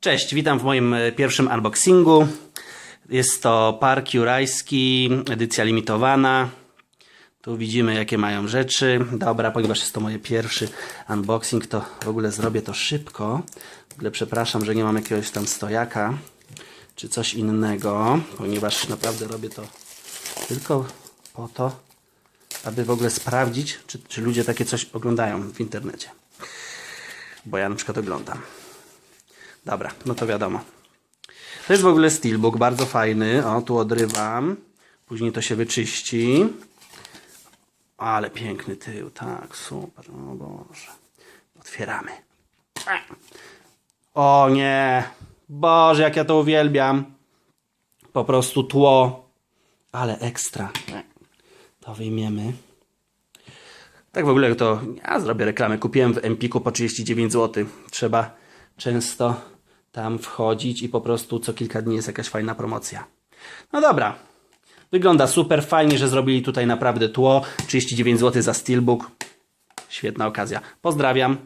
Cześć, witam w moim e, pierwszym unboxingu. Jest to park jurajski, edycja limitowana. Tu widzimy, jakie mają rzeczy. Dobra, ponieważ jest to mój pierwszy unboxing, to w ogóle zrobię to szybko. W ogóle przepraszam, że nie mam jakiegoś tam stojaka czy coś innego, ponieważ naprawdę robię to tylko po to, aby w ogóle sprawdzić, czy, czy ludzie takie coś oglądają w internecie. Bo ja na przykład oglądam. Dobra, no to wiadomo. To jest w ogóle steelbook, bardzo fajny. O, tu odrywam. Później to się wyczyści. Ale piękny tył, tak, super. O Boże. Otwieramy. O nie. Boże, jak ja to uwielbiam. Po prostu tło. Ale ekstra. To wyjmiemy. Tak w ogóle to ja zrobię reklamę. Kupiłem w Empiku po 39 zł. Trzeba często tam wchodzić i po prostu co kilka dni jest jakaś fajna promocja. No dobra. Wygląda super, fajnie, że zrobili tutaj naprawdę tło. 39 zł za Steelbook. Świetna okazja. Pozdrawiam.